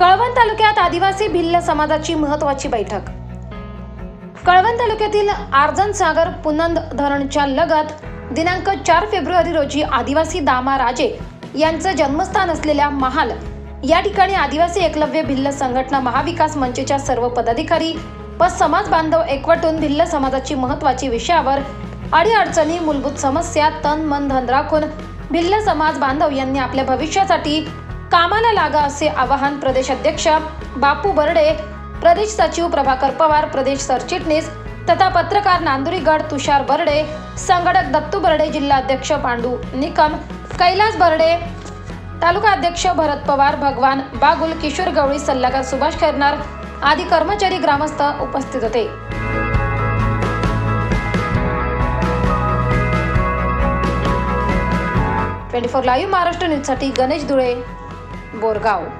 कळवण तालुक्यात आदिवासी भिल्ल समाजाची महत्वाची बैठक. कळवण तालुक्यातील आर्जन सागर पुनंद धरणच्या लगत दिनांक चार फेब्रुवारी रोजी आदिवासी दामा राजे यांचं जन्मस्थान असलेल्या महाल या ठिकाणी आदिवासी एकलव्य भिल्ल संघटना महाविकास मंचच्या सर्व पदाधिकारी व समाज बांधव एकवटून भिल्ल समाजाची महत्वाची विषयावर अडीअडचणी मूलभूत समस्या तन मन धन राखून भिल्ल समाज बांधव यांनी आपल्या भविष्यासाठी कामाला लागा असे आवाहन प्रदेश अध्यक्ष बापू बर्डे प्रदेश सचिव प्रभाकर पवार प्रदेश सरचिटणीस तथा पत्रकार नांदुरीगड तुषार बर्डे संघटक दत्तू बर्डे जिल्हाध्यक्ष पांडू निकम कैलास बर्डे तालुका अध्यक्ष भरत पवार भगवान बागुल किशोर गवळी सल्लागार सुभाष खैरनार आदी कर्मचारी ग्रामस्थ उपस्थित होते. ट्वेंटी फोर लाईव्ह महाराष्ट्र न्यूजसाठी गणेश धुळे. बोरगाव